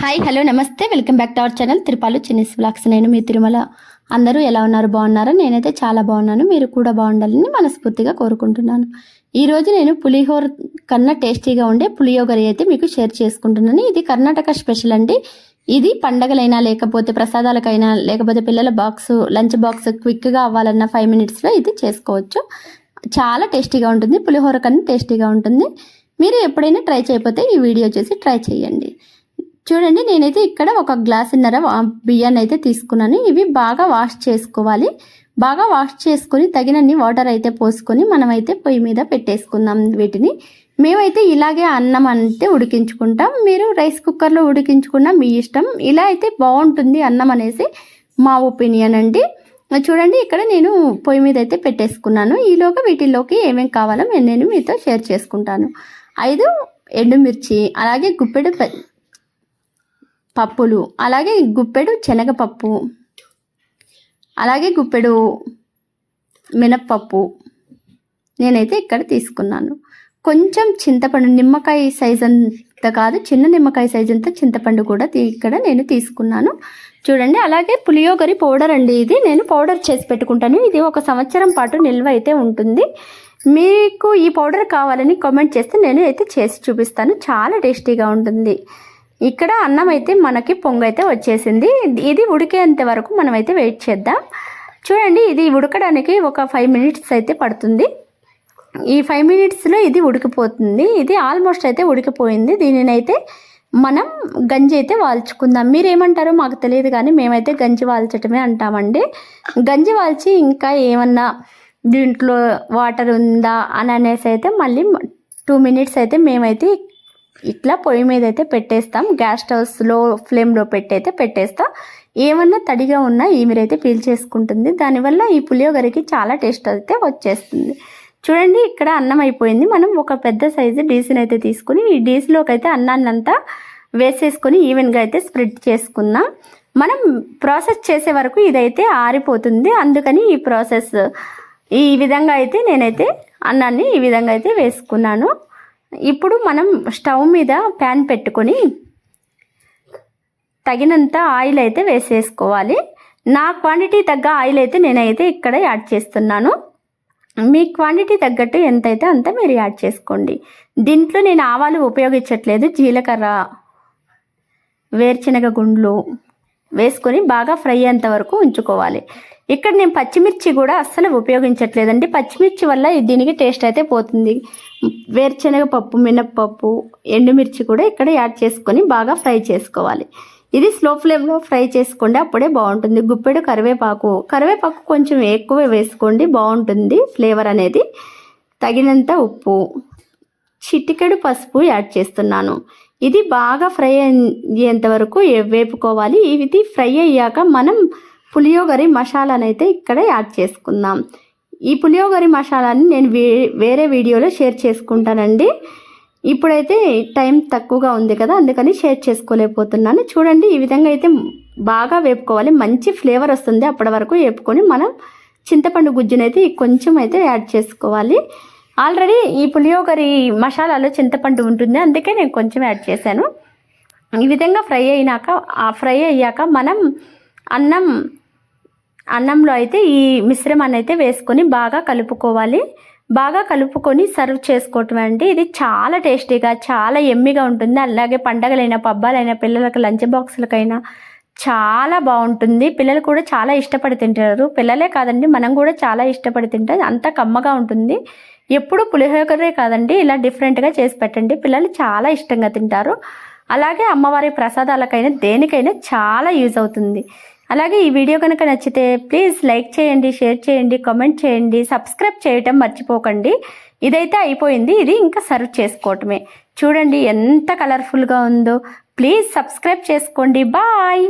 Hi hello నమస్తే. Welcome back to our channel Tirupalu Chinni's vlogs నేను మీ తిరుమల. అందరూ ఎలా ఉన్నారు? బాగున్నారా? నేనైతే చాలా బాగున్నాను. మీరు కూడా బాగుండాలని మనస్ఫూర్తిగా కోరుకుంటున్నాను. ఈరోజు నేను పులిహోర కన్నా టేస్టీగా ఉండే పులియోగరి అయితే మీకు షేర్ చేసుకుంటున్నాను. ఇది కర్ణాటక స్పెషల్ అండి. ఇది పండగలైనా లేకపోతే ప్రసాదాలకైనా లేకపోతే పిల్లల బాక్స్ లంచ్ బాక్స్ క్విక్గా అవ్వాలన్న ఫైవ్ మినిట్స్లో ఇది చేసుకోవచ్చు. చాలా టేస్టీగా ఉంటుంది. పులిహోర కన్నా టేస్టీగా ఉంటుంది. మీరు ఎప్పుడైనా ట్రై చేయకపోతే ఈ వీడియో చూసి ట్రై చేయండి. చూడండి నేనైతే ఇక్కడ ఒక గ్లాసున్నర బియ్యాన్ని అయితే తీసుకున్నాను. ఇవి బాగా వాష్ చేసుకోవాలి. బాగా వాష్ చేసుకొని తగినన్ని వాటర్ అయితే పోసుకొని మనమైతే పొయ్యి మీద పెట్టేసుకుందాం వీటిని. మేమైతే ఇలాగే అన్నం అంటే ఉడికించుకుంటాం. మీరు రైస్ కుక్కర్లో ఉడికించుకున్న మీ ఇష్టం. ఇలా అయితే బాగుంటుంది అన్నం అనేసి మా ఒపీనియన్ అండి. చూడండి ఇక్కడ నేను పొయ్యి మీద అయితే పెట్టేసుకున్నాను. ఈలోగా వీటిల్లోకి ఏమేమి కావాలో నేను మీతో షేర్ చేసుకుంటాను. ఐదు ఎండుమిర్చి అలాగే గుప్పెడు పప్పులు అలాగే గుప్పెడు శనగపప్పు అలాగే గుప్పెడు మినప్పప్పు నేనైతే ఇక్కడ తీసుకున్నాను. కొంచెం చింతపండు నిమ్మకాయ సైజ్ అంత కాదు చిన్న నిమ్మకాయ సైజ్ అంత చింతపండు కూడా ఇక్కడ నేను తీసుకున్నాను. చూడండి అలాగే పులియోగరి పౌడర్ అండి ఇది. నేను పౌడర్ చేసి పెట్టుకుంటాను. ఇది ఒక సంవత్సరం పాటు నిల్వ అయితే ఉంటుంది. మీకు ఈ పౌడర్ కావాలని కామెంట్ చేస్తే నేను అయితే చేసి చూపిస్తాను. చాలా టేస్టీగా ఉంటుంది. ఇక్కడ అన్నం అయితే మనకి పొంగైతే వచ్చేసింది. ఇది ఉడికేంత వరకు మనమైతే వెయిట్ చేద్దాం. చూడండి ఇది ఉడకడానికి ఒక ఫైవ్ మినిట్స్ అయితే పడుతుంది. ఈ ఫైవ్ మినిట్స్లో ఇది ఉడికిపోతుంది. ఇది ఆల్మోస్ట్ అయితే ఉడికిపోయింది. దీనినైతే మనం గంజి అయితే వాల్చుకుందాం. మీరేమంటారో మాకు తెలియదు కానీ మేమైతే గంజి వాల్చటమే అంటామండి. గంజి వాల్చి ఇంకా ఏమన్నా దీంట్లో వాటర్ ఉందా అని అనేసి అయితే మళ్ళీ టూ మినిట్స్ అయితే మేమైతే ఇట్లా పొయ్యి మీద అయితే పెట్టేస్తాం. గ్యాస్ స్టవ్ స్లో ఫ్లేమ్లో పెట్టి అయితే పెట్టేస్తాం. ఏమన్నా తడిగా ఉన్నా ఈమెరైతే పీల్ చేసుకుంటుంది. దానివల్ల ఈ పులియోగరికి చాలా టేస్ట్ అయితే వచ్చేస్తుంది. చూడండి ఇక్కడ అన్నం అయిపోయింది. మనం ఒక పెద్ద సైజు డీసీని అయితే తీసుకుని ఈ డీసీలోకి అయితే అన్నాన్ని అంతా వేసేసుకొని ఈవెన్గా అయితే స్ప్రెడ్ చేసుకుందాం మనం ప్రాసెస్ చేసే వరకు ఇదైతే ఆరిపోతుంది. అందుకని ఈ ప్రాసెస్ ఈ విధంగా అయితే నేనైతే అన్నాన్ని ఈ విధంగా అయితే వేసుకున్నాను. ఇప్పుడు మనం స్టవ్ మీద ప్యాన్ పెట్టుకొని తగినంత ఆయిల్ అయితే వేసేసుకోవాలి. నా క్వాంటిటీ తగ్గ ఆయిల్ అయితే నేనైతే ఇక్కడ యాడ్ చేస్తున్నాను. మీ క్వాంటిటీ తగ్గట్టు ఎంతైతే అంత మీరు యాడ్ చేసుకోండి. దీంట్లో నేను ఆవాలు ఉపయోగించట్లేదు. జీలకర్ర వేరుశనగ గుండ్లు వేసుకొని బాగా ఫ్రై అయ్యేంత వరకు ఉంచుకోవాలి. ఇక్కడ నేను పచ్చిమిర్చి కూడా అస్సలు ఉపయోగించట్లేదండి. పచ్చిమిర్చి వల్ల దీనికి టేస్ట్ అయితే పోతుంది. వేరుశనగ పప్పు మినప్పప్పు ఎండుమిర్చి కూడా ఇక్కడ యాడ్ చేసుకొని బాగా ఫ్రై చేసుకోవాలి. ఇది స్లో ఫ్లేమ్లో ఫ్రై చేసుకోండి అప్పుడే బాగుంటుంది. గుప్పెడు కరివేపాకు కరివేపాకు కొంచెం ఎక్కువ వేసుకోండి బాగుంటుంది ఫ్లేవర్ అనేది. తగినంత ఉప్పు చిటికెడు పసుపు యాడ్ చేస్తున్నాను. ఇది బాగా ఫ్రై అయ్యేంత వరకు వేపుకోవాలి. ఇది ఫ్రై అయ్యాక మనం పులియోగరి మసాలానైతే ఇక్కడ యాడ్ చేసుకుందాం. ఈ పులియోగరి మసాలాని నేను వే వేరే వీడియోలో షేర్ చేసుకుంటానండి. ఇప్పుడైతే టైం తక్కువగా ఉంది కదా అందుకని షేర్ చేసుకోలేకపోతున్నాను. చూడండి ఈ విధంగా అయితే బాగా వేపుకోవాలి. మంచి ఫ్లేవర్ వస్తుంది. అప్పటి వరకు వేపుకొని మనం చింతపండు గుజ్జునైతే కొంచెం అయితే యాడ్ చేసుకోవాలి. ఆల్రెడీ ఈ పులియోగరి మసాలాలో చింతపండు ఉంటుంది. అందుకే నేను కొంచెం యాడ్ చేశాను. ఈ విధంగా ఫ్రై అయినాక ఆ ఫ్రై అయ్యాక మనం అన్నం అన్నంలో అయితే ఈ మిశ్రమాన్ని అయితే వేసుకొని బాగా కలుపుకోవాలి. బాగా కలుపుకొని సర్వ్ చేసుకోవటం అండి. ఇది చాలా టేస్టీగా చాలా ఎమ్మిగా ఉంటుంది. అలాగే పండగలైనా పబ్బాలైనా పిల్లలకు లంచ్ బాక్సులకైనా చాలా బాగుంటుంది. పిల్లలు కూడా చాలా ఇష్టపడి తింటారు. పిల్లలే కాదండి మనం కూడా చాలా ఇష్టపడి తింటాం అంత కమ్మగా ఉంటుంది. ఎప్పుడు పులిహోకరే కాదండి ఇలా డిఫరెంట్గా చేసి పెట్టండి. పిల్లలు చాలా ఇష్టంగా తింటారు. అలాగే అమ్మవారి ప్రసాదాలకైనా దేనికైనా చాలా యూజ్ అవుతుంది. అలాగే ఈ వీడియో కనుక నచ్చితే ప్లీజ్ లైక్ చేయండి షేర్ చేయండి కామెంట్ చేయండి సబ్స్క్రైబ్ చేయటం మర్చిపోకండి. ఇదైతే అయిపోయింది. ఇది ఇంకా సర్వ్ చేసుకోవటమే. చూడండి ఎంత కలర్ఫుల్గా ఉందో. ప్లీజ్ సబ్స్క్రైబ్ చేసుకోండి. బాయ్!